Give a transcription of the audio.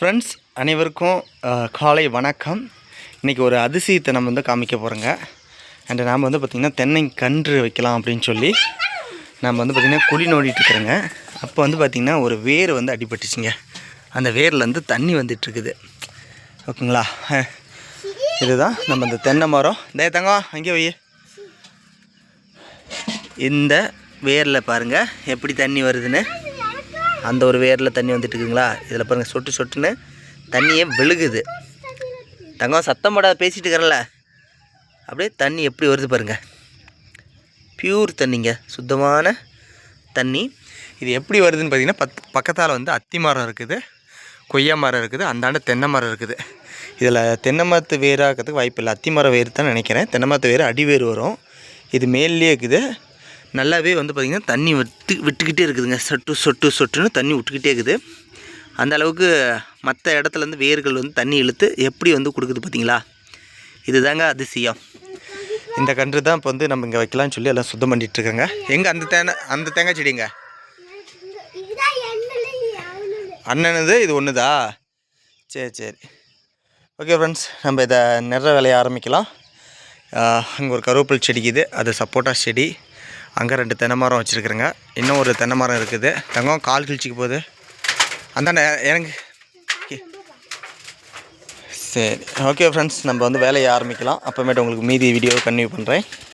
Friends அனைவருக்கும் காலை வணக்கம். இன்றைக்கி ஒரு அதிசயத்தை நம்ம வந்து காமிக்க போகிறோங்க அண்ட் நாம் வந்து பார்த்திங்கன்னா தென்னை கன்று வைக்கலாம் அப்படின்னு சொல்லி நம்ம வந்து பார்த்திங்கன்னா குழி நோண்டிட்டு அப்போ வந்து பார்த்திங்கன்னா ஒரு வேர் வந்து அடிபட்டுச்சுங்க. அந்த வேர்லேருந்து தண்ணி வந்துட்டுருக்குது ஓகேங்களா? இதுதான் நம்ம இந்த தென்னை மரம். டே தங்கம் அங்கே வை. இந்த வேரில் பாருங்கள் எப்படி தண்ணி வருதுன்னு. அந்த ஒரு வேரில் தண்ணி வந்துட்டு இருக்குங்களா இதில் பாருங்கள் சொட்டு சொட்டுன்னு தண்ணியே விழுகுது. தங்கம் சத்தம் போடாத பேசிகிட்டு இருக்கிறல அப்படியே தண்ணி எப்படி வருது பாருங்கள் பியூர் தண்ணிங்க. சுத்தமான தண்ணி. இது எப்படி வருதுன்னு பார்த்திங்கன்னா பத் பக்கத்தால் வந்து அத்தி மரம் இருக்குது. கொய்யா மரம் இருக்குது. அந்தாண்ட தென்னை மரம் இருக்குது. இதில் தென்னை மரத்து வேராகிறதுக்கு வாய்ப்பு இல்லை. அத்தி மரம் வேறு தான் நினைக்கிறேன். தென்னை மரத்து வேறு அடி வேர் வரும். இது மேல்லேயே இருக்குது. நல்லாவே வந்து பார்த்திங்கன்னா தண்ணி விட்டு விட்டுக்கிட்டே இருக்குதுங்க. சொட்டு சொட்டு சொட்டுன்னு தண்ணி விட்டுக்கிட்டே இருக்குது. அந்த அளவுக்கு மற்ற இடத்துலேருந்து வேர்கள் வந்து தண்ணி இழுத்து எப்படி வந்து கொடுக்குது பார்த்தீங்களா இதுதாங்க அதிசயம். இந்த கன்று தான் இப்போ வந்து நம்ம இங்கே வைக்கலாம்னு சொல்லி எல்லாம் சுத்தம் பண்ணிகிட்ருக்கோங்க எங்கே அந்த தேனை அந்த தேங்காய் செடிங்க? அண்ணனுது இது ஒன்றுதா சரி சரி. ஓகே ஃப்ரெண்ட்ஸ் நம்ம இதை நிற வேலையை ஆரம்பிக்கலாம். அங்கே ஒரு கருவேப்பில் செடிக்குது அது சப்போட்டா செடி. அங்கே ரெண்டு தென்னை மரம் வச்சுருக்குறேங்க. இன்னும் ஒரு தென்னை மரம் இருக்குது. தங்கம் கால் கிழிச்சிக்கு போகுது. அந்தாண்ட எனக்கு சரி. ஓகே ஃப்ரெண்ட்ஸ் நம்ம வந்து வேலையை ஆரம்பிக்கலாம். அப்புறமேட்டு உங்களுக்கு மீதி வீடியோ கன்டினியூ பண்ணுறேன்